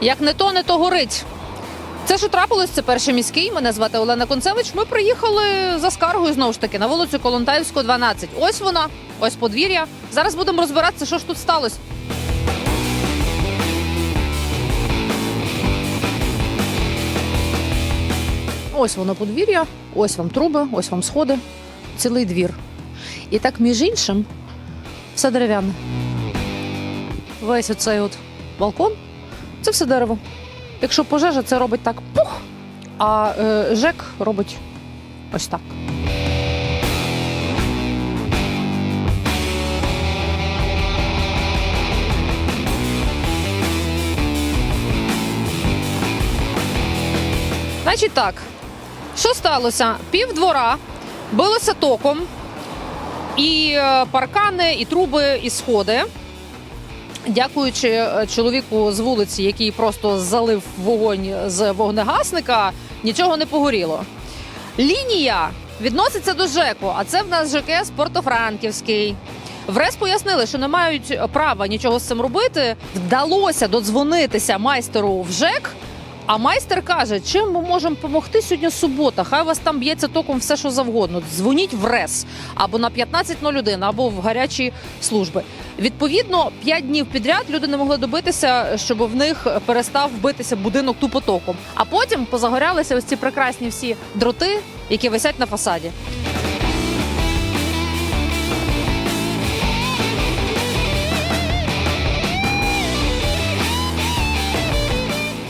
Як не то, не то горить. Це що трапилось, це перший міський. Мене звати Олена Концевич. Ми приїхали за скаргою знову ж таки на вулицю Колонтаївську, 12. Ось вона, ось подвір'я. Зараз будемо розбиратися, що ж тут сталося. Ось воно подвір'я, ось вам труби, ось вам сходи, цілий двір. І так, між іншим, все дерев'яне. Весь оцей от балкон це все дерево. Якщо пожежа, це робить так пух, а е, ЖЕК робить ось так. Значить так, що сталося? Пів двора билося током, і е, паркани, і труби, і сходи. Дякуючи е, чоловіку з вулиці, який просто залив вогонь з вогнегасника, нічого не погоріло. Лінія відноситься до ЖЕКу, а це в нас ЖКС Портофранківський. В РЕС пояснили, що не мають права нічого з цим робити. Вдалося додзвонитися майстеру в ЖЕК. А майстер каже, чим ми можемо допомогти сьогодні субота. Хай вас там б'ється током все, що завгодно. Дзвоніть в РЕС або на 1501, або в гарячі служби. Відповідно, 5 днів підряд люди не могли добитися, щоб в них перестав битися будинок тупо током. А потім позагорялися ось ці прекрасні всі дроти, які висять на фасаді.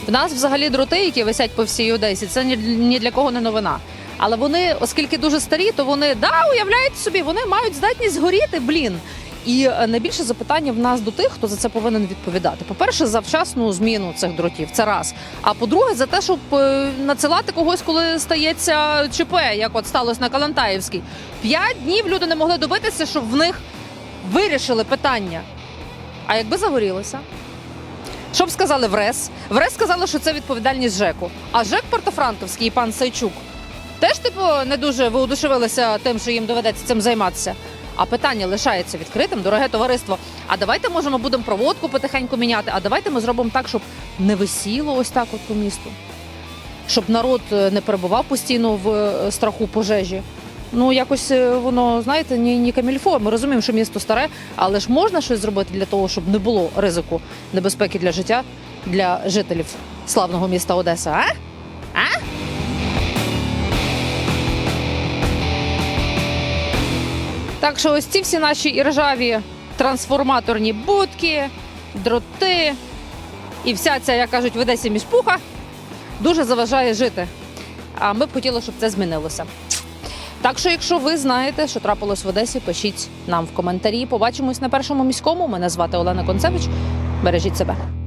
В нас взагалі дроти, які висять по всій Одесі, це ні, для кого не новина. Але вони, оскільки дуже старі, то вони да, уявляєте собі, вони мають здатність горіти, блін. І е, найбільше запитання в нас до тих, хто за це повинен відповідати. По-перше, за вчасну зміну цих дротів, це раз. А по-друге, за те, щоб е, надсилати когось, коли стається ЧП, як от сталося на Калантаївській. П'ять днів люди не могли добитися, щоб в них вирішили питання. А якби загорілося? Що б сказали в РЕС? В РЕС сказали, що це відповідальність ЖЕКу. А ЖЕК Портофранковський і пан Сайчук теж, типу, не дуже воодушевилися тим, що їм доведеться цим займатися. А питання лишається відкритим, дороге товариство. А давайте можемо будемо проводку потихеньку міняти. А давайте ми зробимо так, щоб не висіло ось так от по місту. Щоб народ е, не перебував постійно в е, страху пожежі. Ну, якось е, воно, знаєте, ні, ні камільфо. Ми розуміємо, що місто старе, але ж можна щось зробити для того, щоб не було ризику небезпеки для життя для жителів славного міста Одеса. А? А? Так що ось ці всі наші іржаві трансформаторні будки, дроти і вся ця, як кажуть, в Одесі міжпуха дуже заважає жити. А ми б хотіли, щоб це змінилося. Так що, якщо ви знаєте, що трапилось в Одесі, пишіть нам в коментарі. Побачимось на першому міському. Мене звати Олена Концевич. Бережіть себе.